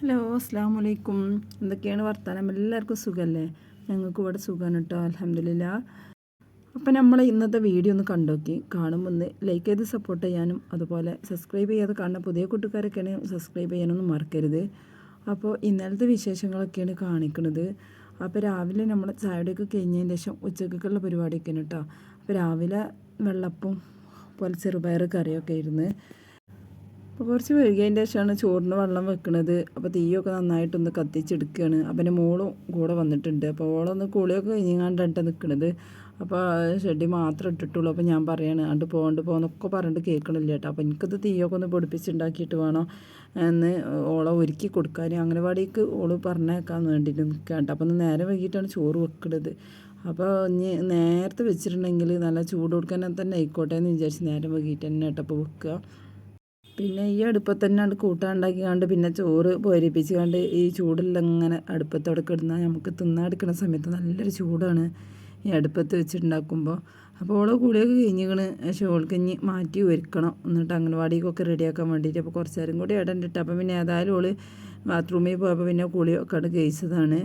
Hello അസ്സാം വലൈക്കും എന്തൊക്കെയാണ് വർത്താനം? എല്ലാവർക്കും സുഖമല്ലേ ഞങ്ങൾക്ക് ഇവിടെ സുഖമാണ് കേട്ടോ അലഹമില്ല അപ്പം നമ്മൾ ഇന്നത്തെ വീഡിയോ ഒന്ന് കണ്ടോക്കി. കാണുമ്പോൾ ഒന്ന് ലൈക്ക് ചെയ്ത് സപ്പോർട്ട് ചെയ്യാനും അതുപോലെ സബ്സ്ക്രൈബ് ചെയ്യാതെ കാണുന്ന പുതിയ കൂട്ടുകാരൊക്കെയാണ് സബ്സ്ക്രൈബ് ചെയ്യാനൊന്നും മറക്കരുത്. അപ്പോൾ ഇന്നലത്തെ വിശേഷങ്ങളൊക്കെയാണ് കാണിക്കുന്നത് അപ്പോൾ രാവിലെ നമ്മൾ ചായയുടെയൊക്കെ കഴിഞ്ഞതിന് ശേഷം ഉച്ചക്കൊക്കെയുള്ള പരിപാടിയൊക്കെയാണ് കേട്ടോ അപ്പോൾ രാവിലെ വെള്ളപ്പും പോലെ ചെറുപയർ കറിയൊക്കെ ഇരുന്ന് അപ്പോൾ കുറച്ച് വൈകിയതിന്റെ ശേഷമാണ് ചോറിന് വെള്ളം വെക്കണത്. അപ്പോൾ തീയൊക്കെ നന്നായിട്ടൊന്ന് കത്തിച്ചെടുക്കുകയാണ് അപ്പം എന്റെ മോളും കൂടെ വന്നിട്ടുണ്ട്. അപ്പോൾ ഓളൊന്ന് കുളിയൊക്കെ കഴിഞ്ഞാണ്ടായിട്ട് നിൽക്കണത് അപ്പോൾ ഷെഡി മാത്രം ഇട്ടിട്ടുള്ളൂ. അപ്പോൾ ഞാൻ പറയാണ് അണ്ട് പോകണ്ട് പോകുന്നൊക്കെ പറഞ്ഞിട്ട് കേൾക്കണില്ല കേട്ടോ. അപ്പോൾ എനിക്കത് തീയൊക്കെ ഒന്ന് പൊടിപ്പിച്ചുണ്ടാക്കിയിട്ട് വേണം എന്ന് ഓളെ ഒരുക്കി കൊടുക്കാൻ. അംഗനവാടിക്ക് ഓൾ പറഞ്ഞേക്കാൻ വേണ്ടിയിട്ട് നിൽക്കുക കേട്ടോ അപ്പോൾ ഒന്ന് നേരെ വൈകിട്ടാണ് ചോറ് വെക്കുന്നത് അപ്പോൾ ഇനി നേരത്തെ വെച്ചിട്ടുണ്ടെങ്കിൽ നല്ല ചൂട് കൊടുക്കാൻ തന്നെ ആയിക്കോട്ടെ എന്ന് വിചാരിച്ച് നേരം വൈകിട്ട് തന്നെ കേട്ടോ അപ്പോൾ വെക്കുക. പിന്നെ ഈ അടുപ്പത്ത് തന്നെ അത് കൂട്ടാണ്ടാക്കി കണ്ട് പിന്നെ ചോറ് പൊരിപ്പിച്ച് കണ്ട് ഈ ചൂടെല്ലാം ഇങ്ങനെ അടുപ്പത്തോടെ കിടന്നാൽ നമുക്ക് തിന്നാടുക്കുന്ന സമയത്ത് നല്ലൊരു ചൂടാണ് ഈ അടുപ്പത്ത് വെച്ചിട്ടുണ്ടാക്കുമ്പോൾ അപ്പോൾ ഓളെ കൂടിയൊക്കെ കഴിഞ്ഞിങ്ങനെ പക്ഷേ ഓൾക്ക് ഇനി മാറ്റി ഒരുക്കണം. എന്നിട്ട് അംഗൻവാടിക്കൊക്കെ റെഡിയാക്കാൻ വേണ്ടിയിട്ട് അപ്പോൾ കുറച്ച് നേരം കൂടി ഇടണ്ടിട്ട് അപ്പം പിന്നെ ഏതായാലും ഓൾ ബാത്റൂമിൽ പോയപ്പോൾ പിന്നെ കുളിയൊക്കെ അവിടെ കഴിച്ചതാണ്.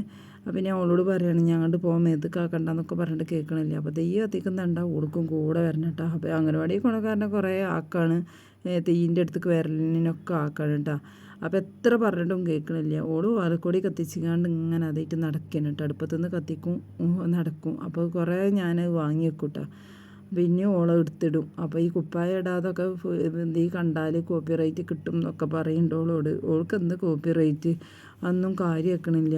അപ്പം ഞാൻ അവളോട് പറയണം ഞങ്ങളുടെ പോകാൻ മേത്തക്കാക്കണ്ടെന്നൊക്കെ പറഞ്ഞിട്ട് കേൾക്കണില്ല. അപ്പോൾ തെയ്യം തണ്ട ഓൾക്കും കൂടെ വരണം കേട്ടോ അപ്പോൾ അംഗനവാടി കൊണക്കാരനെ കുറേ ആക്കാണ്. തെയ്യിന്റെ അടുത്തേക്ക് വരലിനൊക്കെ ആക്കണം കേട്ടോ അപ്പോൾ എത്ര പറഞ്ഞിട്ടും കേൾക്കണില്ല. ഓൾ വാലക്കോടി കത്തിച്ചിങ്ങാണ്ട് ഇങ്ങനെ അതായിട്ട് നടക്കണം കേട്ടോ അടുപ്പത്തുനിന്ന് കത്തിക്കും നടക്കും. അപ്പോൾ കുറേ ഞാൻ വാങ്ങി വെക്കും കേട്ടോ പിന്നെ ഓളെ എടുത്തിടും. അപ്പോൾ ഈ കുപ്പായ ഇടാതൊക്കെ ഈ കണ്ടാൽ കോപ്പി റൈറ്റ് കിട്ടും എന്നൊക്കെ പറയുന്നുണ്ട് ഓളോട്. ഓൾക്ക് എന്ത് കോപ്പി റൈറ്റ് അന്നും കാര്യം വെക്കണില്ല.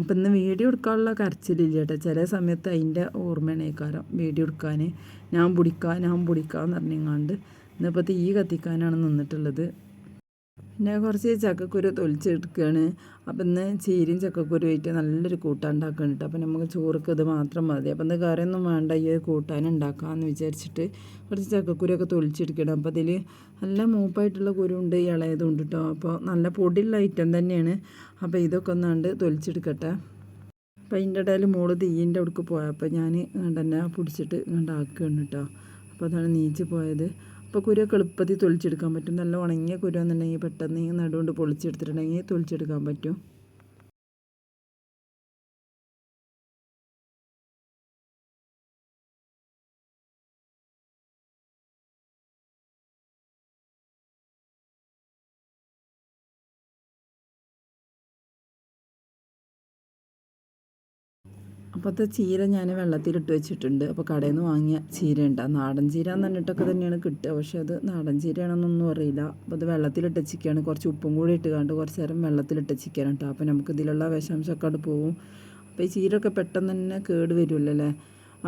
അപ്പം ഇന്ന് വീഡിയോ എടുക്കാനുള്ള കരച്ചിലില്ല കേട്ടോ ചില സമയത്ത് അതിന്റെ ഓർമ്മയാണ് കാരണം വീഡിയോ എടുക്കാൻ ഞാൻ പിടിക്കാം ഞാൻ പിടിക്കാമെന്ന് പറഞ്ഞങ്ങാണ്ട് ഇന്നിപ്പോൾ തീ കത്തിക്കാനാണ് നിന്നിട്ടുള്ളത്. പിന്നെ കുറച്ച് ചക്കക്കുരു തൊലിച്ചെടുക്കുകയാണ് അപ്പം ഇന്ന് ചീരയും ചക്കക്കുരു ആയിട്ട് നല്ലൊരു കൂട്ടാൻ ഉണ്ടാക്കുന്നുണ്ട് അപ്പം നമുക്ക് ചോറുക്ക് ഇത് മാത്രം മതി. അപ്പം ഇന്ന് കറിയൊന്നും വേണ്ട. ഈ കൂട്ടാൻ ഉണ്ടാക്കാമെന്ന് വിചാരിച്ചിട്ട് കുറച്ച് ചക്കക്കുരുയൊക്കെ തൊലിച്ചെടുക്കണം. അപ്പോൾ അതിൽ നല്ല മൂപ്പായിട്ടുള്ള കുരു ഉണ്ട് ഇളയതുണ്ട് കേട്ടോ അപ്പോൾ നല്ല പൊടിയുള്ള ഐറ്റം തന്നെയാണ്. അപ്പോൾ ഇതൊക്കെ ഒന്നാണ്ട് തൊലിച്ചെടുക്കട്ടെ. അപ്പം അതിന്റെ ഇടയിൽ മോൾ തീയിന്റെ അവിടേക്ക് പോയപ്പോൾ ഞാൻ തന്നെ പിടിച്ചിട്ട് ഉണ്ടാക്കുകയാണ് കേട്ടോ അപ്പോൾ അതാണ് നീച്ച് പോയത്. അപ്പോൾ കുരുവൊക്കെ എളുപ്പത്തിൽ തൊളിച്ചെടുക്കാൻ പറ്റും. നല്ല ഉണങ്ങിയ കുരുവെന്നുണ്ടെങ്കിൽ പെട്ടെന്ന് നടുകൊണ്ട് പൊളിച്ചെടുത്തിട്ടുണ്ടെങ്കിൽ തൊളിച്ചെടുക്കാൻ പറ്റും. അപ്പോഴത്തെ ചീര ഞാൻ വെള്ളത്തിലിട്ട് വെച്ചിട്ടുണ്ട്. അപ്പോൾ കടയിൽ നിന്ന് വാങ്ങിയ ചീര ഉണ്ട് നാടൻ ചീര എന്ന് പറഞ്ഞിട്ടൊക്കെ തന്നെയാണ് കിട്ടുക. പക്ഷേ അത് നാടൻ ചീരയാണെന്നൊന്നും അറിയില്ല. അപ്പോൾ അത് വെള്ളത്തിലിട്ട് ചിക്കാണ് കുറച്ച് ഉപ്പും കൂടി ഇട്ട് കണ്ട് കുറച്ച് നേരം വെള്ളത്തിലിട്ട് ചിക്കാൻ കേട്ടോ. അപ്പോൾ നമുക്ക് ഇതിലുള്ള വിഷാംശമൊക്കെ അവിടെ പോവും. അപ്പോൾ ഈ ചീരയൊക്കെ പെട്ടെന്ന് തന്നെ കേട് വരുമല്ലോ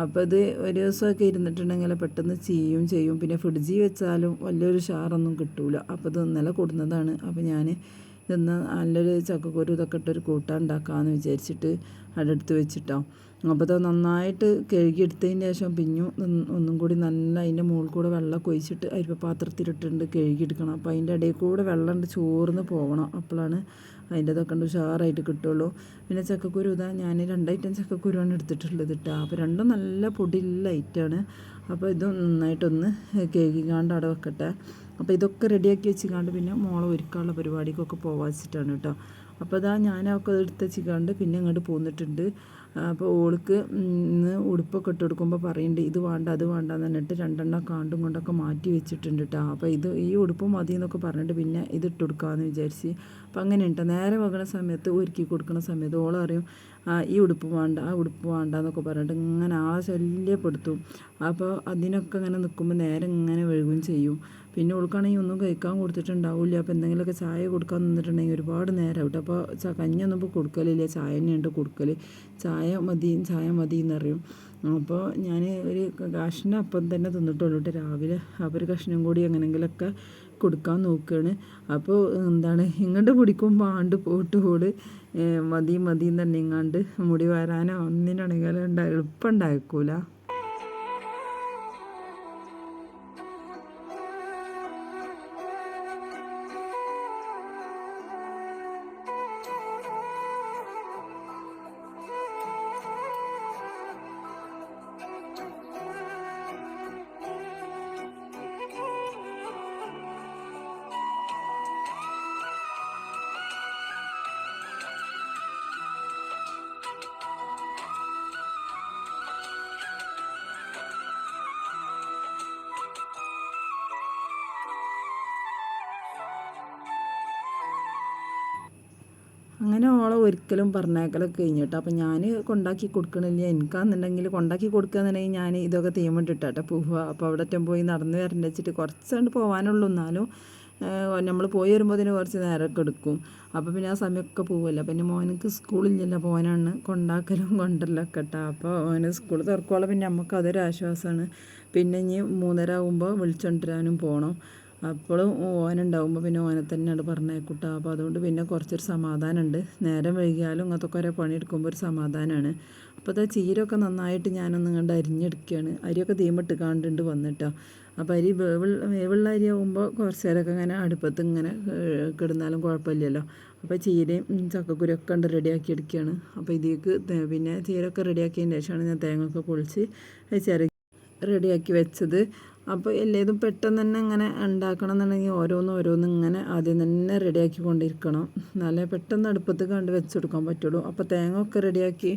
അപ്പോൾ ഇത് ഒരു ദിവസമൊക്കെ ഇരുന്നിട്ടുണ്ടെങ്കിൽ പെട്ടെന്ന് ചീയും ചെയ്യും. പിന്നെ ഫ്രിഡ്ജിൽ വെച്ചാലും വലിയൊരു ഷാറൊന്നും കിട്ടൂല. അപ്പോൾ ഇത് ഇന്നലെ കൊടുന്നതാണ്. അപ്പോൾ ഞാൻ ഇതൊന്ന് നല്ലൊരു ചക്കക്കുരു ഇതൊക്കെ ഇട്ടൊരു കൂട്ടാൻ ഉണ്ടാക്കാമെന്ന് വിചാരിച്ചിട്ട് അടുത്ത് വെച്ചിട്ടോ. അപ്പോൾ അത് നന്നായിട്ട് കഴുകിയെടുത്തതിന് ശേഷം പിഞ്ഞു ഒന്നും കൂടി നല്ല അതിന്റെ മുകളിൽ കൂടെ വെള്ളം കൊഴിച്ചിട്ട് അരിപ്പ പാത്രത്തിലിട്ടുണ്ട് കഴുകിയെടുക്കണം. അപ്പോൾ അതിന്റെ ഇടയിൽ കൂടെ വെള്ളം ചോർന്ന് പോകണം അപ്പോഴാണ് അതിന്റെ ഇതൊക്കെ ഉണ്ട് ഉഷാറായിട്ട് കിട്ടുള്ളൂ. പിന്നെ ചക്കക്കുരു ഇതാ ഞാൻ രണ്ട് ഐറ്റം ചക്കക്കുരുവാണ് എടുത്തിട്ടുള്ളത് കേട്ടോ അപ്പോൾ രണ്ടും നല്ല പൊടിയുള്ള ഐറ്റമാണ്. അപ്പോൾ ഇത് നന്നായിട്ടൊന്ന് കേകിക്കാണ്ട് അവിടെ വെക്കട്ടെ. അപ്പോൾ ഇതൊക്കെ റെഡിയാക്കി വെച്ചിക്കാണ്ട് പിന്നെ മോളെ ഒരുക്കാനുള്ള പരിപാടിക്കൊക്കെ പോകാൻ വെച്ചിട്ടാണ് കേട്ടോ. അപ്പോൾ അതാ ഞാനൊക്കെ എടുത്ത് വെച്ചിക്കാണ്ട് പിന്നെ അങ്ങോട്ട് പോന്നിട്ടുണ്ട്. അപ്പോൾ ഓൾക്ക് ഇന്ന് ഉടുപ്പൊക്കെ ഇട്ട് കൊടുക്കുമ്പോൾ പറയുന്നുണ്ട് ഇത് വേണ്ട അത് വേണ്ട എന്ന് പറഞ്ഞിട്ട് രണ്ടെണ്ണം കാണ്ടും കൊണ്ടൊക്കെ മാറ്റി വെച്ചിട്ടുണ്ട് കേട്ടോ. അപ്പോൾ ഇത് ഈ ഉടുപ്പ് മതി എന്നൊക്കെ പറഞ്ഞിട്ട് പിന്നെ ഇത് ഇട്ട് കൊടുക്കാമെന്ന് വിചാരിച്ച്. അപ്പോൾ അങ്ങനെ ഉണ്ട് നേരെ വെക്കണ സമയത്ത് ഒരുക്കി കൊടുക്കുന്ന സമയത്ത് ഓളറിയും ഈ ഉടുപ്പ് വേണ്ട ആ ഉടുപ്പ് വേണ്ട എന്നൊക്കെ പറഞ്ഞിട്ട് ഇങ്ങനെ ആളെ ശല്യപ്പെടുത്തും. അപ്പോൾ അതിനൊക്കെ ഇങ്ങനെ നിൽക്കുമ്പോൾ നേരെ ഇങ്ങനെ വഴുകുകയും ചെയ്യും. പിന്നെ ഓൾക്കാണെങ്കിൽ ഒന്നും കഴിക്കാൻ കൊടുത്തിട്ടുണ്ടാവില്ല. അപ്പോൾ എന്തെങ്കിലുമൊക്കെ ചായ കൊടുക്കാൻ നിന്നിട്ടുണ്ടെങ്കിൽ ഒരുപാട് നേരം ആവട്ടെ അപ്പോൾ കഞ്ഞൊന്നും ഇപ്പോൾ കൊടുക്കലില്ല. ചായ തന്നെയുണ്ട് കൊടുക്കൽ ചായ മതി ചായ മതി എന്നറിയും. അപ്പോൾ ഞാൻ ഒരു കഷ്ണം അപ്പം തന്നെ തിന്നിട്ടുള്ളൂ രാവിലെ. അപ്പോൾ ഒരു കഷ്ണം കൂടി എങ്ങനെങ്കിലൊക്കെ കൊടുക്കാൻ നോക്കുകയാണ് അപ്പോൾ എന്താണ് ഇങ്ങോട്ട് പിടിക്കുമ്പോൾ ആണ്ട് പോട്ട് പോട് മതി മതി എന്ന് തന്നെ ഇങ്ങാണ്ട് മുടി വരാനോ ഒന്നിനാണെങ്കിലും എളുപ്പം ഉണ്ടാക്കൂല അങ്ങനെ ഓളെ ഒരിക്കലും പറഞ്ഞേക്കലൊക്കെ കഴിഞ്ഞിട്ട്. അപ്പം ഞാൻ കൊണ്ടാക്കി കൊടുക്കണില്ല. എനിക്കാന്നുണ്ടെങ്കിൽ കൊണ്ടാക്കി കൊടുക്കുകയെന്നുണ്ടെങ്കിൽ ഞാൻ ഇതൊക്കെ തീമിട്ടിട്ടാട്ടെ പോവുക അപ്പോൾ അവിടെ പോയി നടന്ന് വരണ്ട വെച്ചിട്ട് കുറച്ചുകൊണ്ട് പോകാനുള്ളൂ എന്നാലും നമ്മൾ പോയി വരുമ്പോൾ അതിന് കുറച്ച് നേരമൊക്കെ എടുക്കും. അപ്പോൾ പിന്നെ ആ സമയമൊക്കെ പോവില്ല. പിന്നെ മോനക്ക് സ്കൂളില്ലല്ലോ. പോകാനാണ് കൊണ്ടാക്കലും കൊണ്ടല്ലൊക്കെ കേട്ടോ അപ്പോൾ അവന് സ്കൂൾ തുറക്കുമ്പോൾ പിന്നെ നമുക്ക് അതൊരു ആശ്വാസമാണ്. പിന്നെ ഇനി മൂന്നര ആകുമ്പോൾ വിളിച്ചുകൊണ്ടിരാനും പോകണം അപ്പോഴും ഓനുണ്ടാകുമ്പോൾ പിന്നെ ഓനെ തന്നെയാണ് പറഞ്ഞേക്കൂട്ടാ. അപ്പോൾ അതുകൊണ്ട് പിന്നെ കുറച്ചൊരു സമാധാനമുണ്ട് നേരം വൈകിയാലും ഇങ്ങനത്തെ കുറേ പണിയെടുക്കുമ്പോൾ ഒരു സമാധാനമാണ് അപ്പോൾ അത് ചീരൊക്കെ നന്നായിട്ട് ഞാനൊന്ന് കണ്ട് അരിഞ്ഞെടുക്കുകയാണ് അരിയൊക്കെ തീമിട്ട് കാണ്ടുണ്ട് വന്നിട്ടോ. അപ്പോൾ അരി വേവ് വേവുള്ള അരി ആകുമ്പോൾ കുറച്ച് നേരമൊക്കെ ഇങ്ങനെ അടുപ്പത്ത് ഇങ്ങനെ കിടന്നാലും കുഴപ്പമില്ലല്ലോ. അപ്പോൾ ചീരയും ചക്കക്കുരൊക്കെ ഉണ്ട് റെഡിയാക്കി എടുക്കുകയാണ് അപ്പോൾ ഇതിലേക്ക് പിന്നെ ചീരയൊക്കെ റെഡിയാക്കിയതിന് ശേഷമാണ് ഞാൻ തേങ്ങ ഒക്കെ പൊളിച്ച് ചിരകി റെഡിയാക്കി വെച്ചത്. അപ്പോൾ എല്ലാതും പെട്ടെന്ന് തന്നെ ഇങ്ങനെ ഉണ്ടാക്കണം എന്നുണ്ടെങ്കിൽ ഓരോന്നും ഓരോന്നും ഇങ്ങനെ ആദ്യം തന്നെ റെഡിയാക്കി കൊണ്ടിരിക്കണം. എന്നാലേ പെട്ടെന്ന് അടുപ്പത്ത് കണ്ട് വെച്ചെടുക്കാൻ പറ്റുള്ളൂ. അപ്പോൾ തേങ്ങ ഒക്കെ റെഡിയാക്കി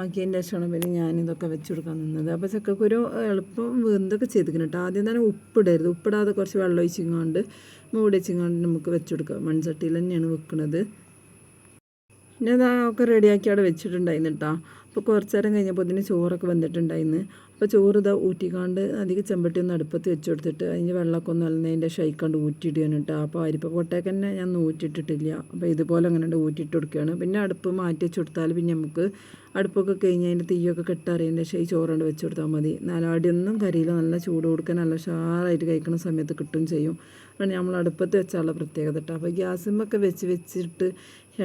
ആക്കിയതിന്റെ ശേഷമാണ് പിന്നെ ഞാനിതൊക്കെ വെച്ച് കൊടുക്കാൻ നിന്നത്. അപ്പോൾ ചക്കക്കുരു എളുപ്പം വെന്തൊക്കെ ചെയ്തിരിക്കണം കേട്ടോ. ആദ്യം തന്നെ ഉപ്പിടരുത് ഉപ്പിടാതെ കുറച്ച് വെള്ളം ഒഴിച്ചിങ്ങാണ്ട് മൂടി നമുക്ക് വെച്ചെടുക്കാം മൺചട്ടിയിൽ തന്നെയാണ് വെക്കുന്നത് പിന്നെ അതൊക്കെ റെഡിയാക്കി അവിടെ വെച്ചിട്ടുണ്ടായിരുന്നു കേട്ടോ. അപ്പോൾ കുറച്ച് നേരം കഴിഞ്ഞപ്പോൾ ഇതിന് ചോറൊക്കെ വന്നിട്ടുണ്ടായിരുന്നു. അപ്പോൾ ചോറ് ഇതാ ഊറ്റിക്കാണ്ട് അധികം ചെമ്പട്ടി ഒന്ന് അടുപ്പത്ത് വെച്ച് കൊടുത്തിട്ട് അതിന്റെ വെള്ളമൊക്കെ ഒന്ന് അലന്നതിന്റെ ഷൈക്കാണ്ട് ഊറ്റിയിടുകയാണ് കേട്ടോ അപ്പോൾ അരിപ്പ പൊട്ടേക്ക് തന്നെ ഞാൻ ഊറ്റിയിട്ടിട്ടില്ല അപ്പോൾ ഇതുപോലെ അങ്ങനെ ഊറ്റിയിട്ട് കൊടുക്കുകയാണ് പിന്നെ അടുപ്പ് മാറ്റി വെച്ച് കൊടുത്താൽ പിന്നെ നമുക്ക് അടുപ്പൊക്കെ കഴിഞ്ഞ് അതിന്റെ തീയൊക്കെ കെട്ടാറിയതിന്റെ ശേഷം ഈ ചോറുകൊണ്ട് വെച്ച് കൊടുത്താൽ മതി. നാലാടിയൊന്നും കരിയില്ല നല്ല ചൂട് കൊടുക്കാൻ നല്ല ഷാറായിട്ട് കഴിക്കുന്ന സമയത്ത് കിട്ടും ചെയ്യും. അതാണ് നമ്മൾ അടുപ്പത്ത് വെച്ചാലുള്ള പ്രത്യേകത കേട്ടോ അപ്പോൾ ഗ്യാസുമൊക്കെ വെച്ച് വെച്ചിട്ട്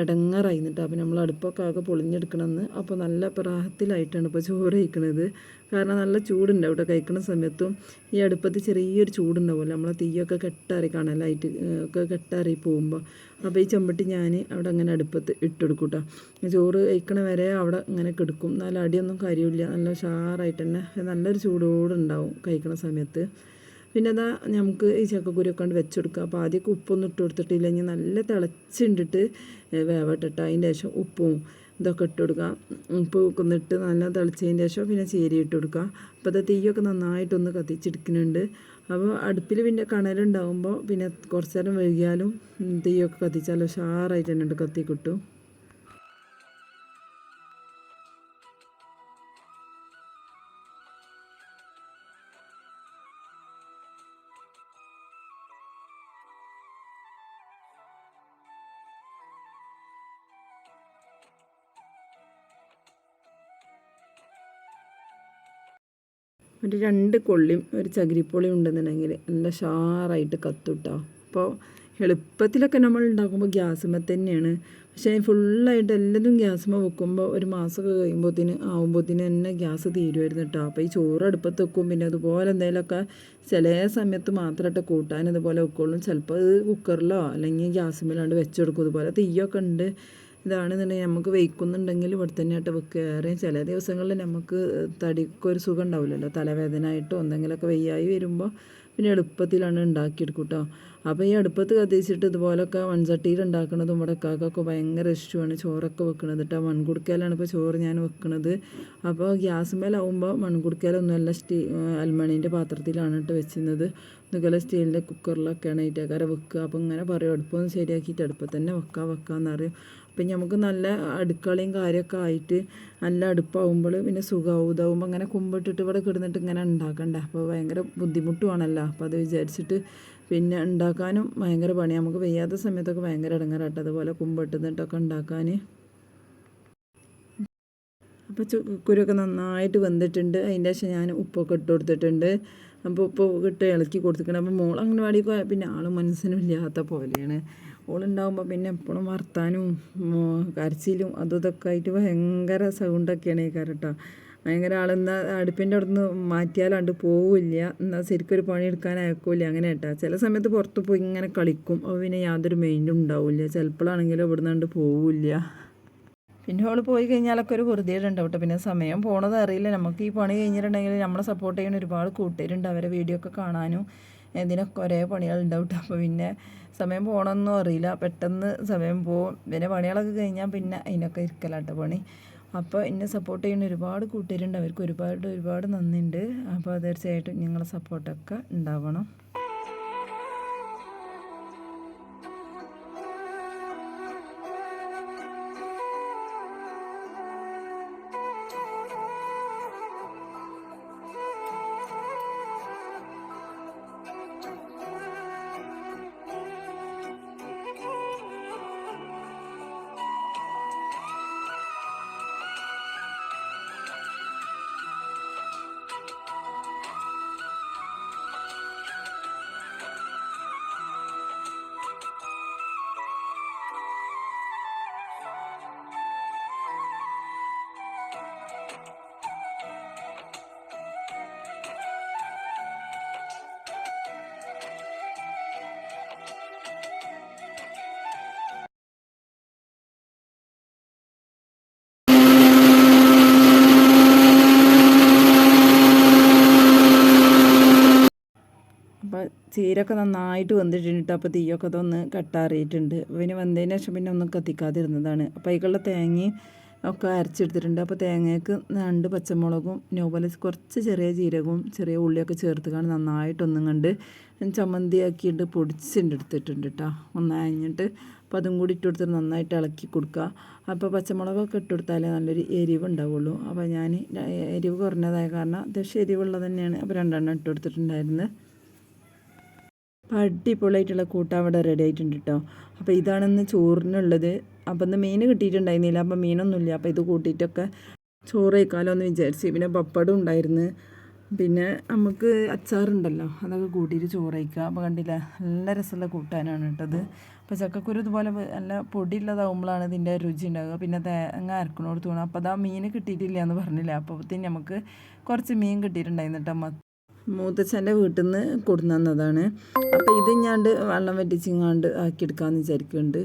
ഇടങ്ങറായിരുന്നിട്ട് അപ്പോൾ നമ്മൾ അടുപ്പൊക്കെ ആകെ പൊളിഞ്ഞെടുക്കണമെന്ന് അപ്പോൾ നല്ല പ്രാഹത്തിലായിട്ടാണ് ഇപ്പോൾ ചോറ് കഴിക്കണത് കാരണം നല്ല ചൂടുണ്ട് അവിടെ കഴിക്കുന്ന സമയത്തും. ഈ അടുപ്പത്ത് ചെറിയൊരു ചൂടുണ്ടാവുമല്ലോ. നമ്മളെ തീയൊക്കെ കെട്ടാറി ലൈറ്റ് ഒക്കെ കെട്ടാറി പോകുമ്പോൾ അപ്പോൾ ഈ ചെമ്പട്ടി ഞാൻ അവിടെ അങ്ങനെ അടുപ്പത്ത് ഇട്ടെടുക്കും കേട്ടോ ചോറ് കഴിക്കണ വരെ അവിടെ ഇങ്ങനെ കിടക്കും. നല്ല അടിയൊന്നും കാര്യമില്ല നല്ല ഷാറായിട്ട് തന്നെ. നല്ലൊരു ചൂടോടുണ്ടാവും കഴിക്കണ സമയത്ത്. പിന്നെ അതാ നമുക്ക് ഈ ചക്കക്കുരു കൊണ്ട് വെച്ചെടുക്കുക അപ്പോൾ ആദ്യമൊക്കെ ഉപ്പൊന്നും ഇട്ട് കൊടുത്തിട്ടില്ലെങ്കിൽ നല്ല തിളച്ചിണ്ടിട്ട് വേവട്ടിട്ട്. അതിന്റെ ശേഷം ഉപ്പും ഇതൊക്കെ ഇട്ട് കൊടുക്കുക ഉപ്പ് കൊന്നിട്ട് നല്ല തിളച്ചതിന് ശേഷം പിന്നെ ചേരി ഇട്ട് കൊടുക്കുക അപ്പോൾ അത് തീയൊക്കെ നന്നായിട്ടൊന്ന് കത്തിച്ചെടുക്കുന്നുണ്ട്. അപ്പോൾ അടുപ്പിൽ പിന്നെ കണലുണ്ടാകുമ്പോൾ പിന്നെ കുറച്ച് നേരം വൈകിയാലും തീയൊക്കെ കത്തിച്ചാലും? ഉഷാറായിട്ട് തന്നെ കത്തി കിട്ടും ഒരു രണ്ട് കൊള്ളിയും ഒരു ചകിരിപ്പൊളിയും ഉണ്ടെന്നുണ്ടെങ്കിൽ നല്ല ഷാറായിട്ട് കത്തുട്ടോ. അപ്പോൾ എളുപ്പത്തിലൊക്കെ നമ്മൾ ഉണ്ടാക്കുമ്പോൾ ഗ്യാസുമ്മ തന്നെയാണ്. പക്ഷേ ഫുള്ളായിട്ട് എല്ലാതും ഗ്യാസുമ്മ വെക്കുമ്പോൾ ഒരു മാസമൊക്കെ കഴിയുമ്പോഴത്തേന് ആകുമ്പോഴത്തേന് തന്നെ ഗ്യാസ് തീരുമായിരുന്നു കേട്ടോ. അപ്പോൾ ഈ ചോറ് അടുപ്പത്ത് വെക്കും പിന്നെ അതുപോലെ എന്തെങ്കിലുമൊക്കെ ചില സമയത്ത് മാത്രമായിട്ട് കൂട്ടാൻ അതുപോലെ വെക്കുള്ളൂ. ചിലപ്പോൾ അത് കുക്കറിലോ അല്ലെങ്കിൽ ഗ്യാസുമ്മലാണ്ട് വെച്ചെടുക്കും അതുപോലെ തീയൊക്കെ ഉണ്ട്. ഇതാണെന്നുണ്ടെങ്കിൽ നമുക്ക് വയ്ക്കുന്നുണ്ടെങ്കിൽ ഇവിടെ തന്നെയായിട്ട് വെക്കുക. ഏറെ ചില ദിവസങ്ങളിൽ നമുക്ക് തടിക്കൊരു സുഖം ഉണ്ടാവില്ലല്ലോ. തലവേദന ആയിട്ടോ എന്തെങ്കിലുമൊക്കെ വയ്യായി വരുമ്പോൾ പിന്നെ എളുപ്പത്തിലാണ് ഉണ്ടാക്കിയെടുക്കും കേട്ടോ അപ്പോൾ ഈ അടുപ്പത്ത് കത്തിച്ചിട്ട് ഇതുപോലൊക്കെ മൺചട്ടിയിൽ ഉണ്ടാക്കുന്നതും ഇവിടെ കാക്കൊക്കെ ഭയങ്കര ഇഷ്ടമാണ്. ചോറൊക്കെ വെക്കുന്നത് കേട്ടോ മൺകുടുക്കയിലാണ് ഇപ്പോൾ ചോറ് ഞാൻ വെക്കുന്നത് അപ്പോൾ ഗ്യാസ് മേലാവുമ്പോൾ മൺകുടുക്കയിലൊന്നുമല്ല സ്റ്റീ അൽമണീന്റെ പാത്രത്തിലാണ് കേട്ടോ വെച്ചിരുന്നത്. ഇതുപോലെ സ്റ്റീലിന്റെ കുക്കറിലൊക്കെയാണ് ഈറ്റക്കാരെ വെക്കുക. അപ്പോൾ ഇങ്ങനെ പറയും അടുപ്പൊന്ന് ശരിയാക്കിയിട്ട് അടുപ്പത്ത് തന്നെ വെക്കാം വെക്കാമെന്നറിയും അപ്പം നമുക്ക് നല്ല അടുക്കളയും കാര്യമൊക്കെ ആയിട്ട് നല്ല അടുപ്പാവുമ്പോൾ പിന്നെ സുഖമാവും ഇതാവുമ്പോൾ അങ്ങനെ കുമ്പിട്ടിട്ട് ഇവിടെ കിടന്നിട്ട് ഇങ്ങനെ ഉണ്ടാക്കണ്ട? അപ്പോൾ ഭയങ്കര ബുദ്ധിമുട്ടുമാണല്ലോ അപ്പോൾ അത് വിചാരിച്ചിട്ട് പിന്നെ ഉണ്ടാക്കാനും ഭയങ്കര പണി നമുക്ക് വയ്യാത്ത സമയത്തൊക്കെ ഭയങ്കര ഇടങ്ങാറാട്ടോ. അതുപോലെ കുമ്പിട്ടുന്നിട്ടൊക്കെ ഉണ്ടാക്കാൻ. അപ്പോൾ ചുക്കുരൊക്കെ നന്നായിട്ട് വെന്തിട്ടുണ്ട്. അതിന്റെ ശേഷം ഞാൻ ഉപ്പൊക്കെ ഇട്ട് കൊടുത്തിട്ടുണ്ട്. അപ്പോൾ ഉപ്പ് ഇട്ട് ഇളക്കി കൊടുത്തിട്ടുണ്ട്. അപ്പോൾ മോൾ പോയാൽ പിന്നെ ആൾ മനസ്സിനില്ലാത്ത പോലെയാണ്. ഓളുണ്ടാകുമ്പോൾ പിന്നെ എപ്പോഴും വർത്താനും കരച്ചിലും അതും ഇതൊക്കെ ആയിട്ട് ഭയങ്കര സൗണ്ടൊക്കെയാണ് ഈ കരട്ടോ ഭയങ്കര ആളെന്നാൽ അടുപ്പിന്റെ അവിടെ നിന്ന് മാറ്റിയാലാണ്ട് പോവില്ല. എന്നാൽ ശരിക്കും ഒരു പണി എടുക്കാൻ അയക്കില്ല. അങ്ങനെ കേട്ടോ ചില സമയത്ത് പുറത്ത് പോയി ഇങ്ങനെ കളിക്കും. അപ്പോൾ പിന്നെ യാതൊരു മെയിനും ഉണ്ടാവില്ല. ചിലപ്പോഴാണെങ്കിലും ഇവിടെ നിന്നാണ്ട് പോവില്ല. പിന്നെ അവൾ പോയി കഴിഞ്ഞാലൊക്കെ ഒരു വെറുതെയുണ്ടാവും കേട്ടോ പിന്നെ സമയം പോണത് അറിയില്ല നമുക്ക് ഈ പണി കഴിഞ്ഞിട്ടുണ്ടെങ്കിൽ നമ്മളെ സപ്പോർട്ട് ചെയ്യുന്ന ഒരുപാട് കൂട്ടുകാരുണ്ട്. അവരെ വീഡിയോ ഒക്കെ കാണാനും ഇതിനൊക്കെ ഒരേ പണികളുണ്ടാവും അപ്പോൾ പിന്നെ സമയം പോകണമെന്നും അറിയില്ല. പെട്ടെന്ന് സമയം പോകും പിന്നെ പണികളൊക്കെ കഴിഞ്ഞാൽ പിന്നെ അതിനൊക്കെ ഇരിക്കലാട്ടോ പണി. അപ്പോൾ എന്നെ സപ്പോർട്ട് ചെയ്യുന്ന ഒരുപാട് കൂട്ടുകാരുണ്ട്. അവർക്ക് ഒരുപാട് ഒരുപാട് നന്ദിയുണ്ട്. അപ്പോൾ തീർച്ചയായിട്ടും നിങ്ങളെ സപ്പോർട്ടൊക്കെ ഉണ്ടാവണം. ചീരൊക്കെ നന്നായിട്ട് വന്നിട്ടുണ്ട് കേട്ടോ അപ്പോൾ തീയൊക്കെ അതൊന്ന് കട്ടാറിയിട്ടുണ്ട്. പിന്നെ വന്നതിന് ശേഷം പിന്നെ ഒന്നും കത്തിക്കാതിരുന്നതാണ്. അപ്പോൾ അതിലുള്ള തേങ്ങയും ഒക്കെ അരച്ചെടുത്തിട്ടുണ്ട്. അപ്പോൾ തേങ്ങയ്ക്ക് രണ്ട് പച്ചമുളകും നോബല കുറച്ച് ചെറിയ ജീരകവും ചെറിയ ഉള്ളിയൊക്കെ ചേർത്ത് കാണാൻ നന്നായിട്ടൊന്നും കണ്ട് ചമ്മന്തി ആക്കിയിട്ട് പൊടിച്ചിട്ട് എടുത്തിട്ടുണ്ട് കേട്ടോ ഒന്ന് അരിഞ്ഞിട്ട് അപ്പോൾ അതും കൂടി ഇട്ട് കൊടുത്തിട്ട് നന്നായിട്ട് ഇളക്കി കൊടുക്കുക. അപ്പോൾ പച്ചമുളകൊക്കെ ഇട്ട് കൊടുത്താലേ നല്ലൊരു എരിവ് ഉണ്ടാവുള്ളൂ. അപ്പോൾ ഞാൻ എരിവ് കുറഞ്ഞതായ കാരണം അത്യാവശ്യം എരിവുള്ളത് തന്നെയാണ്. അപ്പോൾ രണ്ടെണ്ണം ഇട്ട് കൊടുത്തിട്ടുണ്ടായിരുന്നത്. അപ്പോൾ അടിപൊളിയായിട്ടുള്ള കൂട്ടം അവിടെ റെഡി ആയിട്ടുണ്ട് കേട്ടോ അപ്പോൾ ഇതാണെന്ന് ചോറിനുള്ളത്. അപ്പം ഇന്ന് മീൻ കിട്ടിയിട്ടുണ്ടായിരുന്നില്ല. അപ്പം മീനൊന്നുമില്ല. അപ്പോൾ ഇത് കൂട്ടിയിട്ടൊക്കെ ചോറ് വയ്ക്കാമല്ലോ എന്ന് വിചാരിച്ച്. പിന്നെ പപ്പടം ഉണ്ടായിരുന്നു. പിന്നെ നമുക്ക് അച്ചാറുണ്ടല്ലോ. അതൊക്കെ കൂട്ടിയിട്ട് ചോറ് വയ്ക്കുക അപ്പോൾ കണ്ടില്ല നല്ല രസമുള്ള കൂട്ടാനാണ് കേട്ടത് അപ്പോൾ ചക്കക്കുരു ഇതുപോലെ നല്ല പൊടിയുള്ളതാവുമ്പോഴാണ് ഇതിന്റെ രുചി ഉണ്ടാകുക പിന്നെ തേങ്ങ അരക്കണോട് തോന്നുക അപ്പോൾ അതാ മീൻ കിട്ടിയിട്ടില്ല എന്ന് പറഞ്ഞില്ല? അപ്പോഴത്തേക്കും നമുക്ക് കുറച്ച് മീൻ കിട്ടിയിട്ടുണ്ടായിരുന്നു കേട്ടോ മൂത്തച്ഛന്റെ വീട്ടിൽ നിന്ന് കൊടുന്നതാണ് അപ്പോൾ ഇത് ഞാണ്ട് വെള്ളം വറ്റിച്ചിങ്ങാണ്ട് ആക്കിയെടുക്കാമെന്ന് വിചാരിക്കുന്നുണ്ട്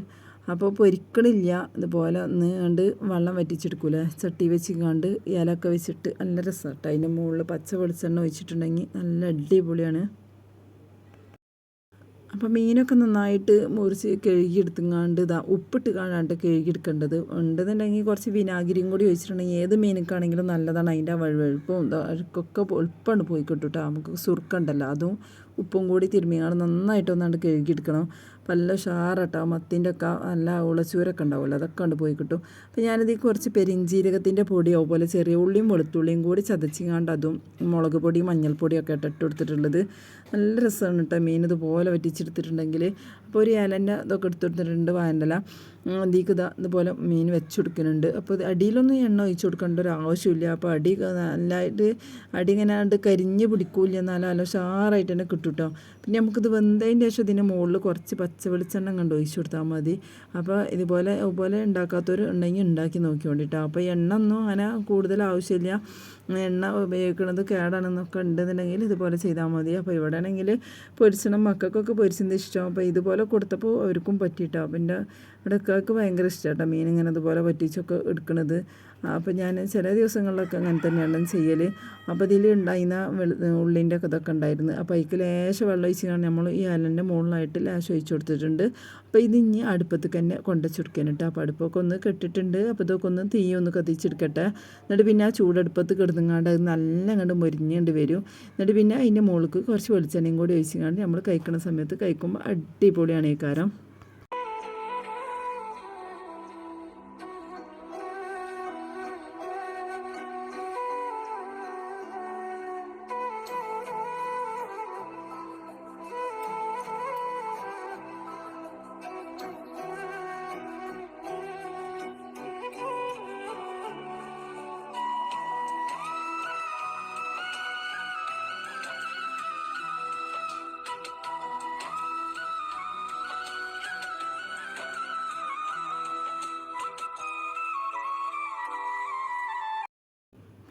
അപ്പോൾ പൊരിക്കണില്ല. ഇതുപോലെ ഒന്ന് കണ്ട് വെള്ളം വറ്റിച്ചെടുക്കൂലേ? ചട്ടി വെച്ചിങ്ങാണ്ട് ഇലയൊക്കെ വെച്ചിട്ട് നല്ല രസമാട്ടോ അതിന്റെ മുകളിൽ പച്ച വെളിച്ചെണ്ണ ഒഴിച്ചിട്ടുണ്ടെങ്കിൽ നല്ല അടിപൊളിയാണ്. അപ്പം മീനൊക്കെ നന്നായിട്ട് മുറിച്ച് കഴുകിയെടുത്തുങ്ങാണ്ട് ഇതാ ഉപ്പിട്ട് കാണാണ്ട് കഴുകിയെടുക്കേണ്ടത്. ഉണ്ടെന്നുണ്ടെങ്കിൽ കുറച്ച് വിനാഗിരിയും കൂടി ഒഴിച്ചിട്ടുണ്ടെങ്കിൽ ഏത് മീനൊക്കെയാണെങ്കിലും നല്ലതാണ്. അതിന്റെ വഴുവഴുപ്പും അഴുക്കൊക്കെ എളുപ്പമാണ് പോയി കിട്ടും നമുക്ക് സുറുക്കുണ്ടല്ലോ അതും ഉപ്പും കൂടി തിരുമ്മിയാണ് നന്നായിട്ട് ഒന്നാണ്ട് കഴുകിയെടുക്കണം. നല്ല ഷാറട്ടോ. മത്തിന്റെ ഒക്കെ നല്ല ഉളച്ചൂരൊക്കെ ഉണ്ടാവുമല്ലോ അതൊക്കെ കൊണ്ട് പോയി കിട്ടും. അപ്പോൾ ഞാനിത് കുറച്ച് പെരിഞ്ചീരകത്തിന്റെ പൊടി പോലെ ചെറിയ ഉള്ളിയും വെളുത്തുള്ളിയും കൂടി ചതച്ചിങ്ങാണ്ട് അതും മുളക് പൊടി മഞ്ഞൾപ്പൊടിയൊക്കെ ഇട്ടിട്ട് കൊടുത്തിട്ടുള്ളത്. നല്ല രസമാണ് കേട്ടോ. മീൻ ഇതുപോലെ വറ്റിച്ചെടുത്തിട്ടുണ്ടെങ്കിൽ അപ്പോൾ ഒരു ഇലന്റെ ഇതൊക്കെ എടുത്തെടുത്തിട്ടുണ്ട് വായന്റെല അതിലേക്ക് ഇതാ ഇതുപോലെ മീൻ വെച്ച് കൊടുക്കുന്നുണ്ട്. അപ്പോൾ അടിയിലൊന്നും എണ്ണ ഒഴിച്ച് കൊടുക്കേണ്ട ഒരു ആവശ്യമില്ല. അപ്പോൾ അടി നല്ലതായിട്ട് അടി ഇങ്ങനെ അത് കരിഞ്ഞ് പിടിക്കൂല എന്നാലും നല്ല ഉഷാറായിട്ട് തന്നെ കിട്ടും കേട്ടോ പിന്നെ നമുക്കിത് വെന്തതിന്റെ ശേഷം ഇതിന്റെ മുകളിൽ കുറച്ച് പച്ച വെളിച്ചെണ്ണ കണ്ട് ഒഴിച്ച് കൊടുത്താൽ മതി. അപ്പോൾ ഇതുപോലെ ഇതുപോലെ ഉണ്ടാക്കാത്തവർ ഉണ്ടെങ്കിൽ ഉണ്ടാക്കി നോക്കിക്കൊണ്ടിട്ടോ അപ്പോൾ എണ്ണ ഒന്നും അങ്ങനെ കൂടുതൽ ആവശ്യമില്ല. എണ്ണ ഉപയോഗിക്കുന്നത് കേടാണെന്നൊക്കെ ഉണ്ടെന്നുണ്ടെങ്കിൽ ഇതുപോലെ ചെയ്താൽ മതി. അപ്പോൾ ഇവിടെ ആണെങ്കിൽ പൊരിച്ചണം. മക്കൾക്കൊക്കെ പൊരിച്ചത് ഇഷ്ടം. അപ്പോൾ ഇതുപോലെ കൊടുത്തപ്പോൾ അവർക്കും പറ്റിയിട്ടോ. പിന്നെ എന്റെ ഇവിടെ ഇക്കാർക്ക് ഭയങ്കര ഇഷ്ടമാട്ടോ മീൻ ഇങ്ങനെ ഇതുപോലെ പറ്റിച്ചൊക്കെ എടുക്കണത്. അപ്പോൾ ഞാൻ ചില ദിവസങ്ങളിലൊക്കെ അങ്ങനെ തന്നെയാണ് ചെയ്യൽ അപ്പോൾ ഇതിൽ ഉണ്ടായിരുന്ന വെളു ഉള്ളിന്റെ ഇതൊക്കെ ഉണ്ടായിരുന്നു. അപ്പോൾ അതിക്ക് ലേശം വെള്ളം ഒഴിച്ചാണ് നമ്മൾ ഈ അലന്റെ മുകളിലായിട്ട് ലേശം ഒഴിച്ചു കൊടുത്തിട്ടുണ്ട്. അപ്പോൾ ഇത് ഇനി അടുപ്പത്തേക്ക് തന്നെ കൊണ്ടുവച്ചെടുക്കാനിട്ട് അപ്പോൾ അടുപ്പൊക്കെ ഒന്ന് കെട്ടിട്ടുണ്ട്. അപ്പോൾ ഇതൊക്കെ ഒന്ന് തീ ഒന്ന് കത്തിച്ചെടുക്കട്ടെ. എന്നിട്ട് പിന്നെ ആ ചൂടടുപ്പത്ത് കിടന്നുങ്ങാണ്ട് അത് നല്ല അങ്ങോട്ട് മൊരിഞ്ഞുകൊണ്ട് വരും. എന്നിട്ട് പിന്നെ അതിന്റെ മുകൾക്ക് കുറച്ച് വെളിച്ചെണ്ണയും കൂടി ഒഴിച്ചുകൊണ്ട് നമ്മൾ കഴിക്കുന്ന സമയത്ത് കഴിക്കുമ്പോൾ അടിപൊളിയാണ് ഈ കാരം.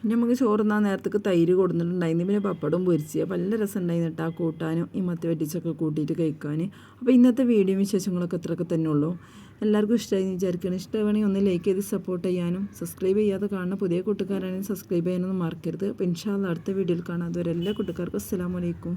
പിന്നെ നമുക്ക് ചോറുന്നാൻ നേരത്തേക്ക് തൈര് കൊടുത്തിട്ടുണ്ടായിരുന്നു പിന്നെ പപ്പടവും പൊരിച്ച്. നല്ല രസം ഉണ്ടായിരുന്നു ആ കൂട്ടാനും ഈ മത്തി വറ്റിച്ചൊക്കെ കൂട്ടിയിട്ട് കഴിക്കാൻ അപ്പോൾ ഇന്നത്തെ വീഡിയോ വിശേഷങ്ങളൊക്കെ ഇത്രയൊക്കെ തന്നെ ഉള്ളൂ എല്ലാവർക്കും ഇഷ്ടമായി വിചാരിക്കണം ഇഷ്ടമാണെങ്കിൽ ഒന്ന് ലൈക്ക് ചെയ്ത് സപ്പോർട്ട് ചെയ്യാനും സബ്സ്ക്രൈബ് ചെയ്യാതെ കാണുന്ന പുതിയ കൂട്ടുകാരാണെങ്കിൽ സബ്സ്ക്രൈബ് ചെയ്യാനൊന്നും മറക്കരുത്. അപ്പോൾ ഇൻഷാല്ല അടുത്ത വീഡിയോയിൽ കാണാം. അതുവരെ എല്ലാ കൂട്ടുകാർക്കും അസ്സാം വലൈക്കും